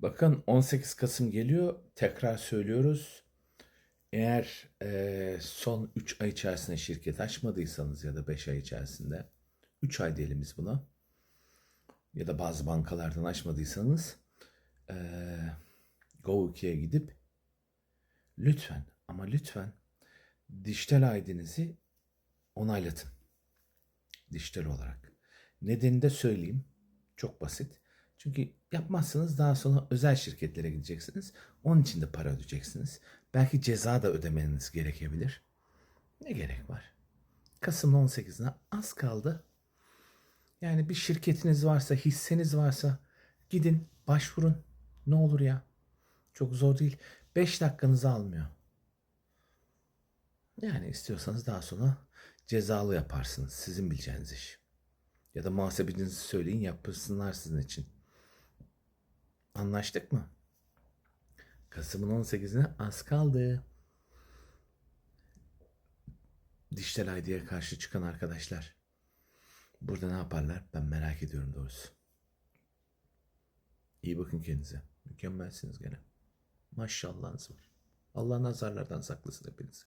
Bakın 18 Kasım geliyor. Tekrar söylüyoruz. Eğer eee, son 3 ay içerisinde şirket açmadıysanız ya da 5 ay içerisinde 3 ay diyelim biz buna ya da bazı bankalardan açmadıysanız eee Go2'ye gidip lütfen ama lütfen dijital ID'nizi onaylatın. Dijital olarak. Nedenini de söyleyeyim. Çok basit. Çünkü yapmazsanız daha sonra özel şirketlere gideceksiniz. Onun için de para ödeyeceksiniz. Belki ceza da ödemeniz gerekebilir. Ne gerek var? Kasım'ın 18'ine az kaldı. Yani bir şirketiniz varsa, hisseniz varsa gidin, başvurun. Ne olur ya. Çok zor değil. 5 dakikanızı almıyor. Yani istiyorsanız daha sonra cezalı yaparsınız. Sizin bileceğiniz iş. Ya da muhasebecinizi söyleyin yapırsınlar sizin için. Anlaştık mı? Kasım'ın 18'ine az kaldı. Dijital ID'ye karşı çıkan arkadaşlar. Burada ne yaparlar? Ben merak ediyorum doğrusu. İyi bakın kendinize. Mükemmelsiniz gene. Maşallahınız var. Allah nazarlardan saklasın hepinizi.